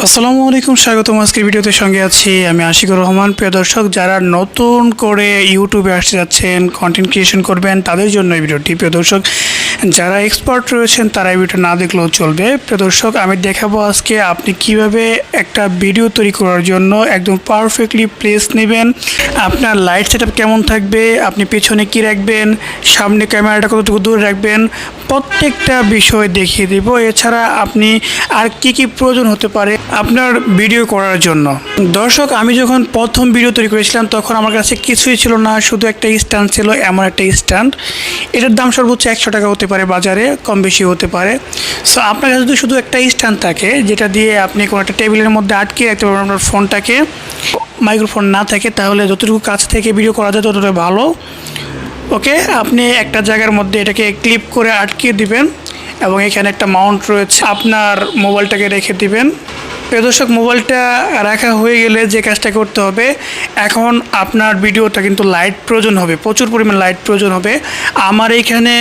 আসসালামু আলাইকুম, স্বাগতম আজকের ভিডিওতে। সঙ্গে আছি আমি আশিকুর রহমান। প্রিয় দর্শক, যারা নতুন করে ইউটিউবে আসতে যাচ্ছেন কন্টেন্ট ক্রিয়েশন করবেন, তাদের জন্য এই ভিডিওটি। প্রিয় দর্শক যারা এক্সপার্ট রয়েছেন, তারা ভিডিও না দেখলেও চলবে। প্রদর্শক আমি দেখাবো আজকে আপনি কীভাবে একটা ভিডিও তৈরি করার জন্য একদম পারফেক্টলি প্লেস নেবেন। আপনার লাইট সেট কেমন থাকবে, আপনি পেছনে কি রাখবেন, সামনে ক্যামেরাটা কতটুকু দূরে রাখবেন, প্রত্যেকটা বিষয় দেখিয়ে দেব। এছাড়া আপনি আর কি কি প্রয়োজন হতে পারে আপনার ভিডিও করার জন্য। দর্শক, আমি যখন প্রথম ভিডিও তৈরি করেছিলাম, তখন আমার কাছে কিছুই ছিল না, শুধু একটা স্ট্যান্ড ছিল, এমন একটা স্ট্যান্ড এটার দাম সর্বোচ্চ একশো টাকা হতে পারে, বাজারে কম বেশি হতে পারে। সো আপনার কাছে যদি শুধু একটা স্ট্যান্ড থাকে, যেটা দিয়ে আপনি কোনো একটা টেবিলের মধ্যে আটকে রাখতে পারবেন আপনার ফোনটাকে, মাইক্রোফোন না থাকে, তাহলে যতটুকু কাছ থেকে ভিডিও করা যায় ততটা ভালো। ওকে আপনি একটা জায়গার মধ্যে এটাকে ক্লিপ করে আটকে দিবেন এবং এখানে একটা মাউন্ট রয়েছে। আপনার মোবাইলটাকে রেখে দিবেন। প্রিয় দর্শক, মোবাইলটা রাখা হয়ে গেলে যে কাজটা করতে হবে, এখন আপনার ভিডিওটা কিন্তু লাইট প্রয়োজন হবে, প্রচুর পরিমাণ লাইট প্রয়োজন হবে। আমার এইখানে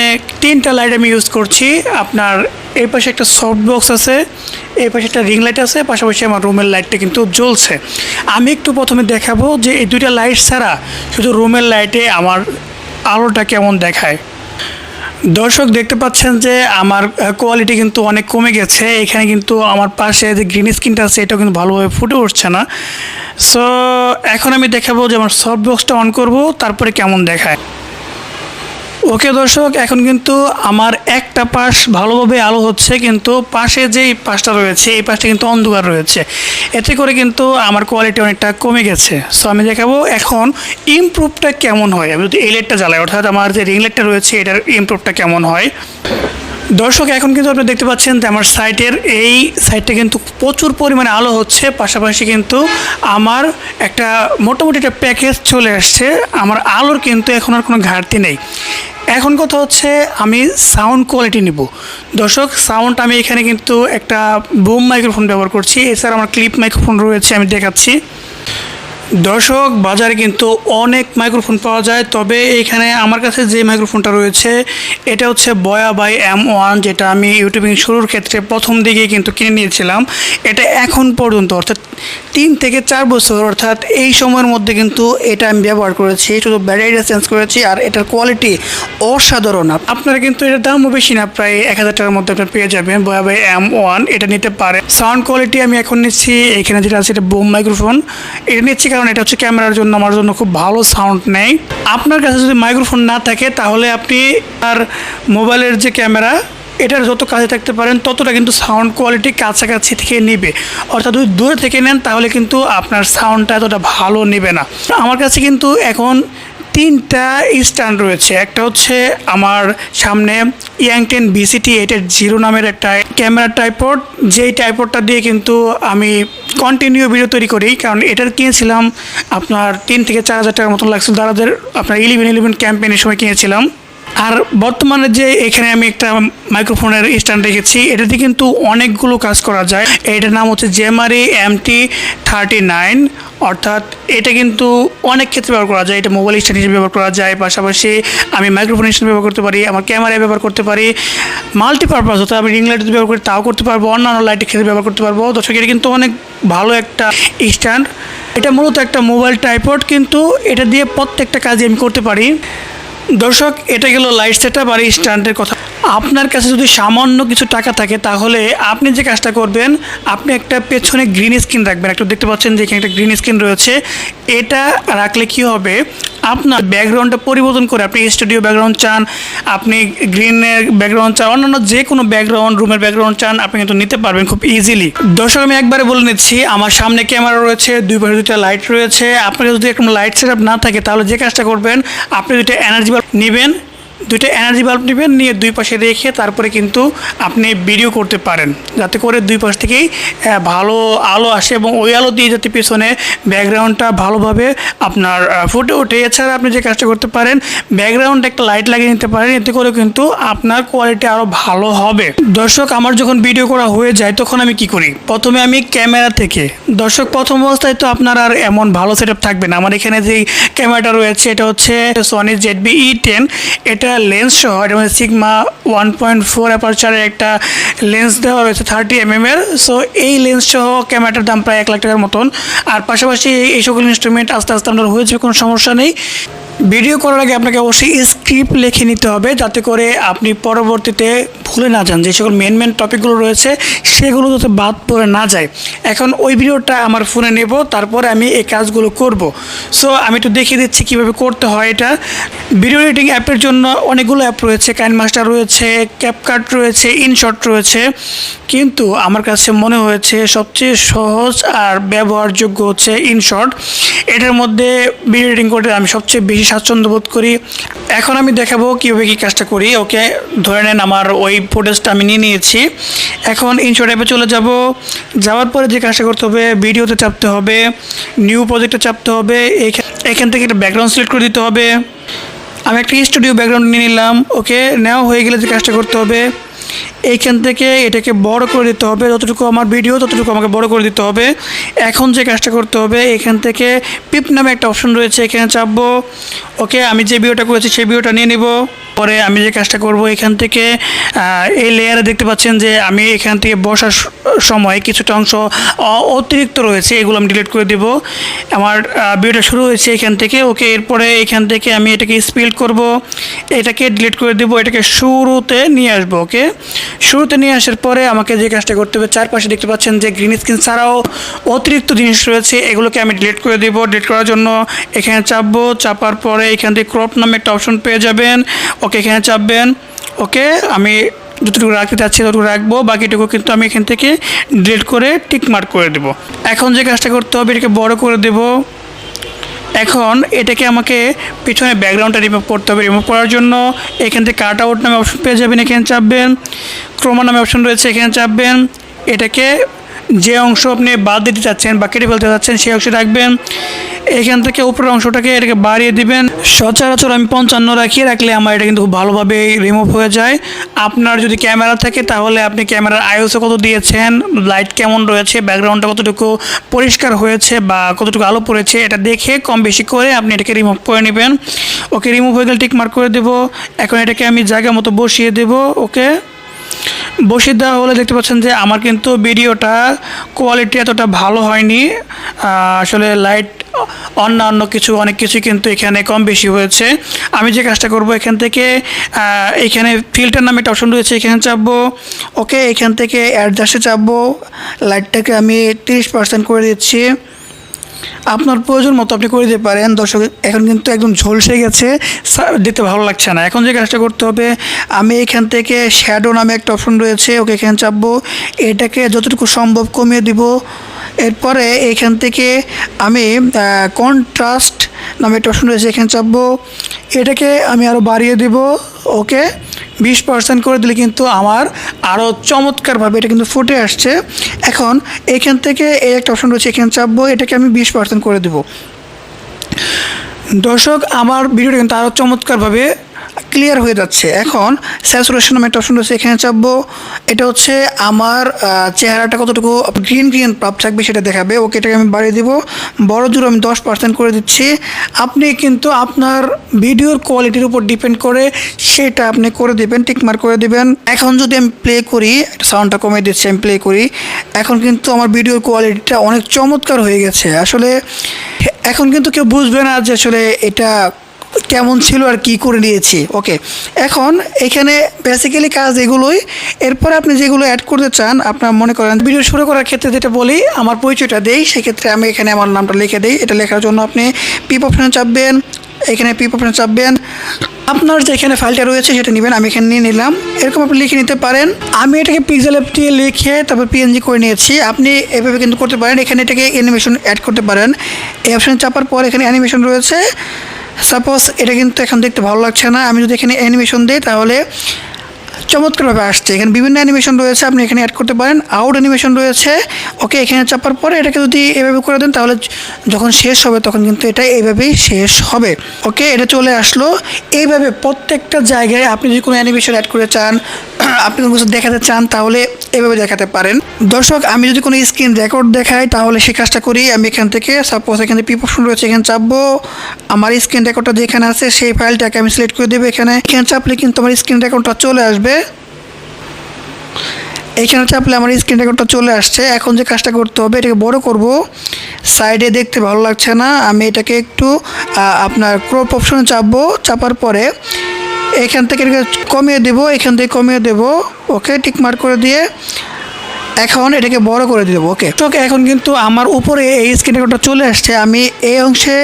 তিনটা লাইট আমি ইউজ করছি, আপনার এই পাশে একটা সফট বক্স আছে, এই পাশে একটা রিং লাইট আছে, পাশাপাশি আমার রুমের লাইটটা কিন্তু জ্বলছে। আমি একটু প্রথমে দেখাবো যে এই দুইটা লাইট ছাড়া শুধু রুমের লাইটে আমার আলোটা কেমন দেখায়। দর্শক দেখতে পাচ্ছেন যে আমার কোয়ালিটি কিন্তু অনেক কমে গেছে। এখানে কিন্তু আমার পাশে যে গ্রিন স্ক্রিনটা আছে, এটাও কিন্তু ভালোভাবে ফুটে উঠছে না। সো এখন আমি দেখাবো যে আমার সফট বক্সটা অন করব, তারপরে কেমন দেখায়। ওকে দর্শক, এখন কিন্তু আমার একটা পাশ ভালোভাবে আলো হচ্ছে, কিন্তু পাশে যেই পাশটা রয়েছে, এই পাশটা কিন্তু অন্ধকার রয়েছে। এতে করে কিন্তু আমার কোয়ালিটি অনেকটা কমে গেছে। সো আমি দেখাবো এখন ইমপ্রুভটা কেমন হয়। আমি যদি এই লাইটটা জ্বালাই, অর্থাৎ আমার যে রিং লাইটটা রয়েছে, এটার ইমপ্রুভটা কেমন হয়? দর্শক, এখন কিন্তু আপনি দেখতে পাচ্ছেন যে আমার সাইটের এই সাইটটা কিন্তু প্রচুর পরিমাণে আলো হচ্ছে। পাশাপাশি কিন্তু আমার একটা মোটামুটি একটা প্যাকেজ চলে আসছে। আমার আলোর কিন্তু এখন আর কোনো ঘাটতি নেই। এখন কথা হচ্ছে আমি সাউন্ড কোয়ালিটি নিব। দর্শক সাউন্ড আমি এখানে কিন্তু একটা বুম মাইক্রোফোন ব্যবহার করছি। এছাড়া আমার ক্লিপ মাইক্রোফোন রয়েছে, আমি দেখাচ্ছি। দর্শক, বাজারে কিন্তু অনেক মাইক্রোফোন পাওয়া যায়, তবে এখানে আমার কাছে যে মাইক্রোফোনটা রয়েছে, এটা হচ্ছে বয়া বাই এম ওয়ান, যেটা আমি ইউটিউবিং শুরুর ক্ষেত্রে প্রথম দিকে কিন্তু কিনে নিয়েছিলাম। এটা এখন পর্যন্ত, অর্থাৎ তিন থেকে চার বছর, অর্থাৎ এই সময়ের মধ্যে কিন্তু এটা আমি ব্যবহার করেছি, শুধু ব্যাটারিটা চেঞ্জ করেছি, আর এটার কোয়ালিটি অসাধারণ। আপনারা কিন্তু এটার দামও বেশি না, প্রায় এক হাজার টাকার মধ্যে আপনার পেয়ে যাবেন বয়া বাই এম ওয়ান, এটা নিতে পারে সাউন্ড কোয়ালিটি আমি এখন নিচ্ছি, এখানে যেটা আছে, এটা বোম মাইক্রোফোন এটা নিচ্ছি কারণ এটা হচ্ছে ক্যামেরার জন্য আমার জন্য খুব ভালো সাউন্ড নেই। আপনার কাছে যদি মাইক্রোফোন না থাকে, তাহলে আপনি আর মোবাইলের যে ক্যামেরা, এটার যত কাছে থাকতে পারেন, ততটা কিন্তু সাউন্ড কোয়ালিটি কাছাকাছি থেকে নেবে। অর্থাৎ যদি দূরে থেকে নেন, তাহলে কিন্তু আপনার সাউন্ডটা এতটা ভালো নেবে না। আমার কাছে কিন্তু এখন তিনটা স্ট্যান্ড রয়েছে। একটা হচ্ছে আমার সামনে ইয়াং টেন বিসিটি এইটের জিরো নামের একটা ক্যামেরা টাইপড যেই টাইপডটা দিয়ে কিন্তু আমি কন্টিনিউ ভিডিও তৈরি করি, কারণ এটার কিনেছিলাম আপনার তিন থেকে চার হাজার টাকার মতন লাগছিল। দাদাদের আপনার ইলেভেন ইলেভেন ক্যাম্পেইনের সময় কিনেছিলাম। আর বর্তমানে যে এখানে আমি একটা মাইক্রোফোনের স্ট্যান্ড রেখেছি, এটাতে কিন্তু অনেকগুলো কাজ করা যায়। এটার নাম হচ্ছে জেমারি এম টি থার্টি নাইন অর্থাৎ এটা কিন্তু অনেক ক্ষেত্রে ব্যবহার করা যায়। এটা মোবাইল স্ট্যান্ড হিসেবে ব্যবহার করা যায়। পাশাপাশি আমি মাইক্রোফোন হিসেবে ব্যবহার করতে পারি, আমার ক্যামেরায় ব্যবহার করতে পারি মাল্টিপারপাস অর্থাৎ আমি রিং লাইট ব্যবহার করি, তাও করতে পারব, অন্যান্য লাইটের ক্ষেত্রে ব্যবহার করতে পারব। দর্শক, এটা কিন্তু অনেক ভালো একটা স্ট্যান্ড। এটা মূলত একটা মোবাইল টাইপড কিন্তু এটা দিয়ে প্রত্যেকটা কাজই আমি করতে পারি। দর্শক, এটা গেল লাইট সেট আপ আর স্ট্যান্ডের কথা। আপনার কাছে যদি সামান্য কিছু টাকা থাকে, তাহলে আপনি যে কাজটা করবেন, আপনি একটা পেছনে গ্রিন স্ক্রিন রাখবেন। একটু দেখতে পাচ্ছেন যে এখানে একটা গ্রিন স্ক্রিন রয়েছে। এটা রাখলে কি হবে? আপনার ব্যাকগ্রাউন্ডটা পরিবর্তন করে আপনি স্টুডিও ব্যাকগ্রাউন্ড চান, আপনি গ্রিনের ব্যাকগ্রাউন্ড চান, অন্যান্য যে কোনো ব্যাকগ্রাউন্ড রুমের ব্যাকগ্রাউন্ড চান, আপনি কিন্তু নিতে পারবেন খুব ইজিলি দর্শক, আমি একবারে বলে নিচ্ছি, আমার সামনে ক্যামেরা রয়েছে, দুই পাশে দুইটা লাইট রয়েছে। আপনার যদি একটু লাইট সেট না থাকে, তাহলে যে কাজটা করবেন, আপনি দুইটা এনার্জি বাল্ব নেবেন দুইটা এনার্জি বাল্ব নেবেন, নিয়ে দুই পাশে রেখে তারপরে কিন্তু আপনি ভিডিও করতে পারেন। যাতে করে দুই পাশ থেকেই ভালো আলো আসে এবং ওই আলো দিয়ে যাতে পেছনে ব্যাকগ্রাউন্ডটা ভালোভাবে আপনার ফুটে ওঠে। এছাড়া আপনি যে কাজটা করতে পারেন ব্যাকগ্রাউন্ডে একটা লাইট লাগিয়ে নিতে পারেন, এতে করে কিন্তু আপনার কোয়ালিটি আরও ভালো হবে। দর্শক, আমার যখন ভিডিও করা হয়ে যায়, তখন আমি কি করি? প্রথমে আমি ক্যামেরা থেকে। দর্শক, প্রথম অবস্থায় তো আপনার আর এমন ভালো সেট থাকবে না। আমার এখানে যে ক্যামেরাটা রয়েছে, এটা হচ্ছে Sony Z V E ten এটা একটা লেন্স সহ এটা মধ্যে সিগমা ওয়ান পয়েন্ট ফোর অ্যাপারচারের একটা লেন্স দেওয়া রয়েছে থার্টি এম এর। সো এই লেন্স সহ ক্যামেরাটার দাম প্রায় এক লাখ টাকার মতন। আর পাশাপাশি এই সকল ইনস্ট্রুমেন্ট আস্তে আস্তে আপনার হয়েছে কোনো সমস্যা নেই। ভিডিও করার আগে আপনাকে অবশ্যই স্ক্রিপ্ট লিখে নিতে হবে যাতে করে আপনি পরবর্তীতে ভুলে না যান। যে সকল মেন মেন টপিকগুলো রয়েছে, সেগুলো যাতে বাদ পড়ে না যায়। এখন ওই ভিডিওটা আমার ফোনে নেব, তারপরে আমি এই কাজগুলো করব। সো আমি একটু দেখিয়ে দিচ্ছি কীভাবে করতে হয় এটা। ভিডিও এডিটিং অ্যাপের জন্য অনেকগুলো অ্যাপ রয়েছে মাস্টার রয়েছে ক্যাপকাট রয়েছে ইনশট রয়েছে। কিন্তু আমার কাছে মনে হয়েছে সবচেয়ে সহজ আর ব্যবহারযোগ্য হচ্ছে ইনশট এটার মধ্যে ভিডিও এডিটিং করতে আমি সবচেয়ে বেশি স্বাচ্ছন্দ্য বোধ করি। এখন আমি দেখাবো কীভাবে কী কাজটা করি। ওকে, ধরে নেন আমার ওই ফুটেজটা আমি নিয়ে নিয়েছি। এখন ইনশট অ্যাপে চলে যাব। যাওয়ার পরে যে কাজটা করতে হবে, ভিডিওতে চাপতে হবে নিউ প্রজেক্টে চাপতে হবে এখান থেকে একটা ব্যাকগ্রাউন্ড সিলেক্ট করে দিতে হবে। আমি একটা স্টুডিও ব্যাকগ্রাউন্ড নিয়ে নিলাম। ওকে নেওয়া হয়ে গেলে যে কাজটা করতে হবে এইখান থেকে এটাকে বড় করে দিতে হবে। যতটুকু আমার ভিডিও ততটুকু আমাকে বড় করে দিতে হবে। এখন যে কাজটা করতে হবে, এখান থেকে পিপ নামে একটা অপশন রয়েছে, এখানে চাপবো। ওকে আমি যে ভিডিওটা করেছি, সেই ভিডিওটা নিয়ে নিব। পরে আমি যে কাজটা করব এখান থেকে এই লেয়ারে দেখতে পাচ্ছেন যে আমি এখান থেকে বসার সময় কিছুটা অংশ অতিরিক্ত রয়েছে, এগুলো আমি ডিলিট করে দেব। আমার ভিডিওটা শুরু হয়েছে এখান থেকে, ওকে, এরপরে এখান থেকে আমি এটাকে স্পিল্ড করব, এটাকে ডিলিট করে দেব, এটাকে শুরুতে নিয়ে আসব, ওকে? শুরুতে নিয়ে আসার পরে আমাকে যে কাজটা করতে হবে, চারপাশে দেখতে পাচ্ছেন যে গ্রিন স্ক্রিন ছাড়াও অতিরিক্ত জিনিস রয়েছে, এগুলোকে আমি ডিলিট করে দেব। ডিলিট করার জন্য এখানে চাপবো, চাপার পরে এখান থেকে ক্রপ নামে একটা অপশন পেয়ে যাবেন ওকে এখানে চাপবেন। ওকে, আমি যতটুকু রাখতে চাচ্ছি ততটুকু রাখব, বাকিটুকু কিন্তু আমি এখান থেকে ডিলিট করে টিক মার্ক করে দেব। এখন যে কাজটা করতে হবে, এটাকে বড় করে দেবো। এখন এটাকে আমাকে পিছনে ব্যাকগ্রাউন্ডটা রিমুভ করতে হবে। রিমুভ করার জন্য এখান থেকে কাট আউট নামে অপশন পেয়ে যাবেন, এখানে চাপবেন। ক্রোমা নামে অপশন রয়েছে, এখানে চাপবেন। এটাকে যে অংশ আপনি বাদ দিতে চাচ্ছেন বা কেটে ফেলতে চাচ্ছেন, সেই অংশ রাখবেন। এখান থেকে উপরের অংশটাকে এটাকে বাড়িয়ে দিবেন। সচরাচর আমি পঞ্চান্ন রাখিয়ে রাখলে আমার এটা কিন্তু খুব ভালোভাবে রিমুভ হয়ে যায়। আপনার যদি ক্যামেরা থাকে, তাহলে আপনি ক্যামেরার আইওসে কত দিয়েছেন, লাইট কেমন রয়েছে, ব্যাকগ্রাউন্ডটা কতটুকু পরিষ্কার হয়েছে বা কতটুকু আলো পড়েছে, এটা দেখে কম বেশি করে আপনি এটাকে রিমুভ করে নেবেন। ওকে রিমুভ হয়ে গেলে টিক মার্ক করে দেবো। এখন এটাকে আমি জায়গা মতো বসিয়ে দেবো, ওকে। বসিয়ে দেওয়া হলে দেখতে পাচ্ছেন যে আমার কিন্তু ভিডিওটা কোয়ালিটি এতটা ভালো হয়নি। আসলে লাইট অন্যান্য কিছু, অনেক কিছু কিন্তু এখানে কম বেশি হয়েছে। আমি যে কাজটা করব এখান থেকে এখানে ফিল্টার নামে একটা অপশন রয়েছে, এখানে চাপবো। ওকে এখান থেকে অ্যাডজাস্টে চাপবো। লাইটটাকে আমি তিরিশ পার্সেন্ট করে দিচ্ছি। আপনার প্রয়োজন মতো আপনি করে দিতে পারেন। দর্শক, এখন কিন্তু একদম ঝলসে গেছে। দেখতে ভালো লাগছে না। এখন যে কাজটা করতে হবে, আমি এখান থেকে শ্যাডো নামে একটা অপশন রয়েছে, ওকে এখানে চাপবো। এটাকে যতটুকু সম্ভব কমিয়ে দিব। এরপরে এখান থেকে আমি কন্ট্রাস্ট নামে একটা অপশন রয়েছে, এখানে চাপবো। এটাকে আমি আরও বাড়িয়ে দিব, ওকে? বিশ পার্সেন্ট করে দিলে কিন্তু আমার আরও চমৎকারভাবে এটা কিন্তু ফুটে আসছে। এখন এখান থেকে এই একটা অপশন রয়েছে, এখানে চাপবো, এটাকে আমি বিশ পার্সেন্ট করে দেবো। দর্শক, আমার ভিডিওটা কিন্তু আরও চমৎকারভাবে ক্লিয়ার হয়ে যাচ্ছে। এখন স্যাচুরেশন নামে একটা অপশন রয়েছে, এখানে চাপবো। এটা হচ্ছে আমার চেহারাটা কতটুকু গ্রিন গ্রিন পাপ থাকবে সেটা দেখাবে। ওকে, এটাকে আমি বাড়িয়ে দিব। বড় জোর আমি দশ পার্সেন্ট করে দিচ্ছি। আপনি কিন্তু আপনার ভিডিওর কোয়ালিটির উপর ডিপেন্ড করে সেটা আপনি করে দেবেন টিকমার করে দেবেন। এখন যদি আমি প্লে করি সাউন্ডটা কমিয়ে দিচ্ছি, আমি প্লে করি। এখন কিন্তু আমার ভিডিওর কোয়ালিটিটা অনেক চমৎকার হয়ে গেছে। আসলে এখন কিন্তু কেউ বুঝবে না যে আসলে এটা কেমন ছিল আর কি করে নিয়েছি। ওকে এখন এখানে বেসিক্যালি কাজ এগুলোই। এরপরে আপনি যেগুলো অ্যাড করতে চান, আপনার মনে করেন ভিডিও শুরু করার ক্ষেত্রে যেটা বলি, আমার পরিচয়টা দেই, সেক্ষেত্রে আমি এখানে আমার নামটা লিখে দিই। এটা লেখার জন্য আপনি পিপ অপশনে চাপবেন, এখানে পিপ অপশনে চাপবেন। আপনার যে এখানে ফাইলটা রয়েছে সেটা নেবেন, আমি এখানে নিয়ে নিলাম। এরকম আপনি লিখে নিতে পারেন। আমি এটাকে পিক্সেল অ্যাপ দিয়ে লিখে তারপর পিএনজি করে নিয়েছি। আপনি এভাবে কিন্তু করতে পারেন। এখানে এটাকে অ্যানিমেশন অ্যাড করতে পারেন। এই অপশনে চাপার পর এখানে অ্যানিমেশন রয়েছে। সাপোজ এটা কিন্তু এখন দেখতে ভালো লাগছে না। আমি যদি এখানে অ্যানিমেশন দিই তাহলে চমৎকারভাবে আসছে। এখানে বিভিন্ন অ্যানিমেশন রয়েছে, আপনি এখানে অ্যাড করতে পারেন। আউট অ্যানিমেশন রয়েছে। ওকে এখানে চাপার পরে এটাকে যদি এভাবে করে দেন, তাহলে যখন শেষ হবে, তখন কিন্তু এটা এইভাবেই শেষ হবে। ওকে এটা চলে আসলো। এইভাবে প্রত্যেকটা জায়গায় আপনি যদি কোনো অ্যানিমেশন অ্যাড করে চান, আপনি কোনো কিছু দেখাতে চান, তাহলে এভাবে দেখাতে পারেন। দর্শক, আমি যদি কোনো স্ক্রিন রেকর্ড দেখাই, তাহলে সে কাজটা করি। আমি এখান থেকে সাপোজ এখানে পিপ অপশন রয়েছে, এখানে চাপবো। আমার স্ক্রিন রেকর্ডটা যেখানে আছে, সেই ফাইলটাকে আমি সিলেক্ট করে দেবো এখানে। এখানে চাপলে কিন্তু আমার স্ক্রিন রেকর্ডটা চলে আসবে। এইখানে চাপলে আমার স্ক্রিন রেকর্ডটা চলে আসছে। এখন যে কাজটা করতে হবে, এটাকে বড় করব। সাইডে দেখতে ভালো লাগছে না। আমি এটাকে একটু আপনার ক্রপ অপশনে চাপবো। চাপার পরে এখান থেকে এটাকে কমিয়ে দেব, এখান থেকে কমিয়ে দেব। ওকে টিক মার্ক করে দিয়ে এখন এটাকে বড় করে দেবো। ওকে তো এখন কিন্তু আমার উপরে এই স্ক্রিন রেকর্ডটা চলে আসছে। আমি এই অংশে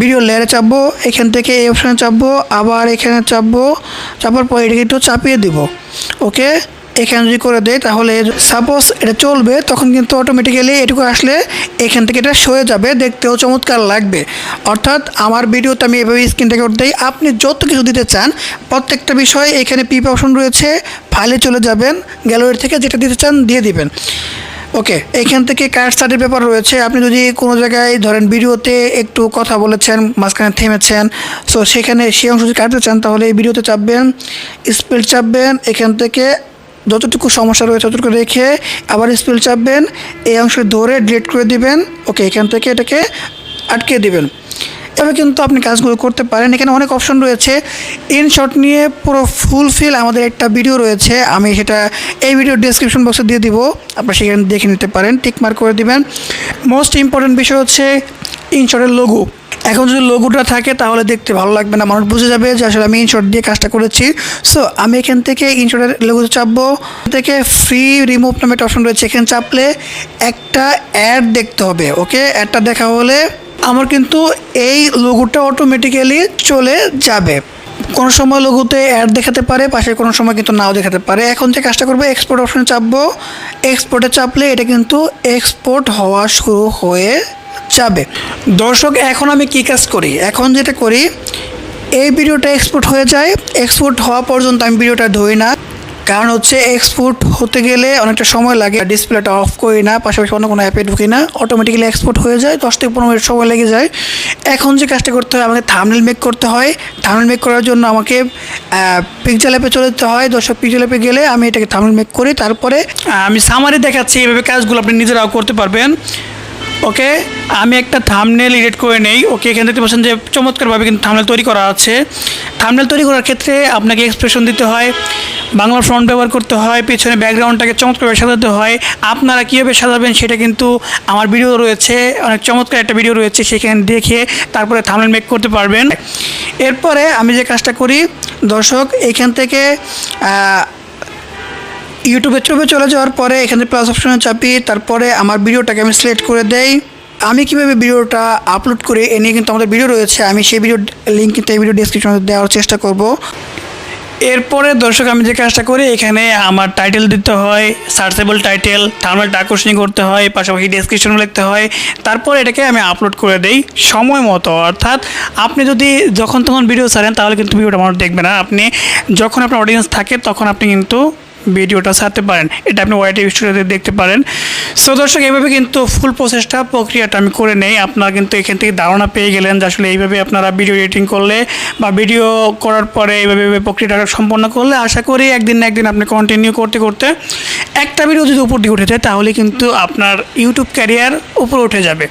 ভিডিও লেয়ারে চাপবো, এখান থেকে এই অপশানে চাপবো, আবার এখানে চাপবো, চাপার পর এটাকে একটু চাপিয়ে দিব। ওকে? এখানে যদি করে দেয় তাহলে সাপোজ এটা চলবে, তখন কিন্তু অটোমেটিক্যালি এটুকু আসলে এখান থেকে এটা সয়ে যাবে, দেখতেও চমৎকার লাগবে। অর্থাৎ আমার ভিডিওতে আমি এভাবে স্ক্রিন রেকর্ড দিই আপনি যত কিছু দিতে চান, প্রত্যেকটা বিষয় এখানে পিপ অপশন রয়েছে ফাইলে চলে যাবেন গ্যালারি থেকে যেটা দিতে চান, দিয়ে দিবেন। ওকে, এখান থেকে কার্ড স্টার্টের ব্যাপার রয়েছে। আপনি যদি কোনো জায়গায় ধরেন ভিডিওতে একটু কথা বলেছেন, মাঝখানে থেমেছেন সো সেখানে সেই অংশ যদি কাটতে চান, তাহলে এই ভিডিওতে চাপবেন স্পিড চাপবেন, এখান থেকে যতটুকু সমস্যা রয়েছে ততটুকু রেখে আবার স্পিল চাপবেন, এই অংশ ধরে ডিলিট করে দিবেন, ওকে, এখান থেকে এটাকে আটকে দিবেন। এভাবে কিন্তু আপনি কাজগুলো করতে পারেন। এখানে অনেক অপশন রয়েছে। ইন শর্ট নিয়ে পুরো ফুলফিল আমাদের একটা ভিডিও রয়েছে। আমি সেটা এই ভিডিও ডিসক্রিপশন বক্সে দিয়ে দিব। আপনারা সেখানে দেখে নিতে পারেন। টিক মার্ক করে দিবেন। মোস্ট ইম্পর্টেন্ট বিষয় হচ্ছে ইনশটের লোগো এখন যদি লোগোটা থাকে তাহলে দেখতে ভালো লাগবে না। মানুষ বুঝে যাবে যে আসলে আমি ইনশট দিয়ে কাজটা করেছি। সো আমি এখান থেকে ইনশটের লোগো চাপবো। থেকে ফ্রি রিমুভ নামে একটা অপশন রয়েছে। এখানে চাপলে একটা অ্যাড দেখতে হবে ওকে অ্যাডটা দেখা হলে আমার কিন্তু এই লোগোটা অটোমেটিক্যালি চলে যাবে। কোনো সময় লোগোতে অ্যাড দেখাতে পারে পাশে কোনো সময় কিন্তু নাও দেখাতে পারে। এখন যে কাজটা করব এক্সপোর্ট অপশানে চাপবো। এক্সপোর্টে চাপলে এটা কিন্তু এক্সপোর্ট হওয়া শুরু হয়ে যাবে। দর্শক, এখন আমি কী কাজ করি? এখন যেটা করি, এই ভিডিওটা এক্সপোর্ট হয়ে যায়। এক্সপোর্ট হওয়া পর্যন্ত আমি ভিডিওটা ধরি না। কারণ হচ্ছে এক্সপোর্ট হতে গেলে অনেকটা সময় লাগে। ডিসপ্লেটা অফ করি না, পাশাপাশি অন্য কোনো অ্যাপে ঢুকি না। অটোমেটিক্যালি এক্সপোর্ট হয়ে যায়, দশ থেকে পনেরো মিনিট সময় লেগে যায়। এখন যে কাজটা করতে হয়, আমাকে থামনেল মেক করতে হয়। থামনেল মেক করার জন্য আমাকে পিকচার অ্যাপে চলে যেতে হয়। দর্শক পিকচার অ্যাপে গেলে আমি এটাকে থামনেল মেক করি। তারপরে আমি সামারি দেখাচ্ছি। এইভাবে কাজগুলো আপনি নিজেরাও করতে পারবেন। ওকে, আমি একটা থামনেল এডিট করে নেই। ওকে এখানে দেখতে পাচ্ছেন যে চমৎকারভাবে কিন্তু থামনেল তৈরি করা আছে। থামনেল তৈরি করার ক্ষেত্রে আপনাকে এক্সপ্রেশন দিতে হয়, বাংলা ফ্রন্ট ব্যবহার করতে হয়, পেছনে ব্যাকগ্রাউন্ডটাকে চমৎকারভাবে সাজাতে হয়। আপনারা কীভাবে সাজাবেন সেটা কিন্তু আমার ভিডিও রয়েছে, অনেক চমৎকার একটা ভিডিও রয়েছে, সেখানে দেখে তারপরে থামনেল মেক করতে পারবেন। এরপরে আমি যে কাজটা করি, দর্শক, এখান থেকে ইউটিউবে চলে চলে যাওয়ার পরে এখানে প্লাস অপশনে চাপি, তারপরে আমার ভিডিওটাকে আমি সিলেক্ট করে দেই। আমি কীভাবে ভিডিওটা আপলোড করি এ নিয়ে কিন্তু আমাদের ভিডিও রয়েছে। আমি সেই ভিডিও লিঙ্ক কিন্তু এই ভিডিও ডিসক্রিপশনে দেওয়ার চেষ্টা করব। এরপরে দর্শক, আমি যে কাজটা করি, এখানে আমার টাইটেল দিতে হয় সার্চেবল টাইটেল থার্মালটা আকর্ষণীয় করতে হয়, পাশাপাশি ডেসক্রিপশন লিখতে হয়। তারপর এটাকে আমি আপলোড করে দেই সময় মতো। অর্থাৎ আপনি যদি যখন তখন ভিডিও ছাড়েন, তাহলে কিন্তু ভিডিওটা মানুষ দেখবে না। আপনি যখন আপনার অডিয়েন্স থাকে, তখন আপনি কিন্তু ভিডিওটা ছাড়তে পারেন। এটা আপনি ওয়াইটি স্টুডিওতে দেখতে পারেন। সো দর্শক, এইভাবে কিন্তু ফুল প্রসেসটা প্রক্রিয়াটা আমি করে নেই। আপনারা কিন্তু এখান থেকে ধারণা পেয়ে গেলেন যে আসলে এইভাবে আপনারা ভিডিও এডিটিং করলে বা ভিডিও করার পরে এইভাবে প্রক্রিয়াটা সম্পন্ন করলে আশা করি একদিন না একদিন আপনি কন্টিনিউ করতে করতে একটা ভিডিও যদি উপর দিকে উঠে যায়, তাহলে কিন্তু আপনার ইউটিউব ক্যারিয়ার উপরে উঠে যাবে।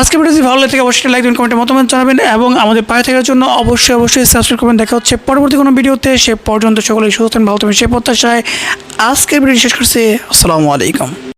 আজকে ভিডিওটি ভালো লাগে থেকে অবশ্যই লাইক দিন কমেন্টে মতামত জানাবেন এবং আমাদের পায়ে থাকার জন্য অবশ্যই অবশ্যই সাবস্ক্রাইব করবেন। দেখা হচ্ছে পরবর্তী কোনো ভিডিওতে। সে পর্যন্ত সকলেই সুস্থ ভালো থাকবেন সে প্রত্যাশায় আজকের ভিডিও শেষ করছি। আসসালামু আলাইকুম।